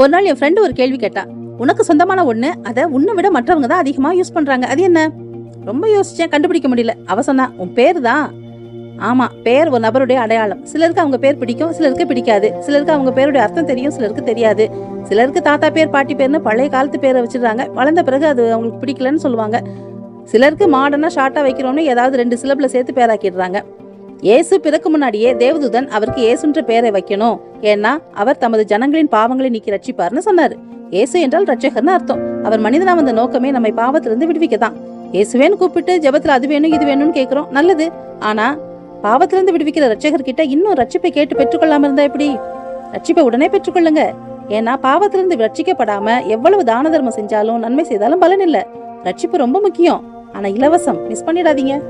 ஒரு நாள் என் ஃப்ரெண்டு ஒரு கேள்வி கேட்டா உனக்கு சொந்தமான ஒண்ணு அதை உன்னை விட மற்றவங்க தான் அதிகமா யூஸ் பண்றாங்க. அது என்ன? ரொம்ப யோசிச்சேன் கண்டுபிடிக்க முடியல. அவ சொன்னா உன் பேர் தான். ஆமா பேர் ஒரு நபருடைய அடையாளம். சிலருக்கு அவங்க பேர் பிடிக்கும் சிலருக்கு பிடிக்காது. சிலருக்கு அவங்க பேருடைய அர்த்தம் தெரியும் சிலருக்கு தெரியாது. சிலருக்கு தாத்தா பேர் பாட்டி பேர்னு பழைய காலத்து பேரை வச்சிடுறாங்க. வளர்ந்த பிறகு அது அவங்களுக்கு பிடிக்கலன்னு சொல்லுவாங்க. சிலருக்கு மாடர்னா ஷார்ட்டா வைக்கிறோம்னு ஏதாவது ரெண்டு சிலபில் சேர்த்து பேராக்கிடுறாங்க. இயேசு பிறக்கு முன்னாடியே தேவதூதன் அவருக்கு இயேசுன்ற பேரை வைக்கணும். ஏன்னா அவர் தமது ஜனங்களின் பாவங்களை நீக்கி ரட்சிப்பார்னு சொன்னாரு. இயேசு என்றால் ரட்சகர்னு அர்த்தம். அவர் மனிதனா வந்த நோக்கமே நம்மை பாவத்திலிருந்து விடுவிக்க தான் இயேசுவேன்னு கூப்பிட்டு ஜபத்துல அது வேணும் இது வேணும்னு கேக்குறோம். நல்லது. ஆனா பாவத்திலிருந்து விடுவிக்கிற ரட்சகர் கிட்ட இன்னும் ரட்சிப்பை கேட்டு பெற்றுக்கொள்ளாம இருந்தா எப்படி? ரட்சிப்பை உடனே பெற்றுக்கொள்ளுங்க. ஏன்னா பாவத்திலிருந்து ரட்சிக்கப்படாம எவ்வளவு தான தர்மம் செஞ்சாலும் நன்மை செய்தாலும் பலன் இல்ல. ரட்சிப்பு ரொம்ப முக்கியம். ஆனா இலவசம். மிஸ் பண்ணிடாதீங்க.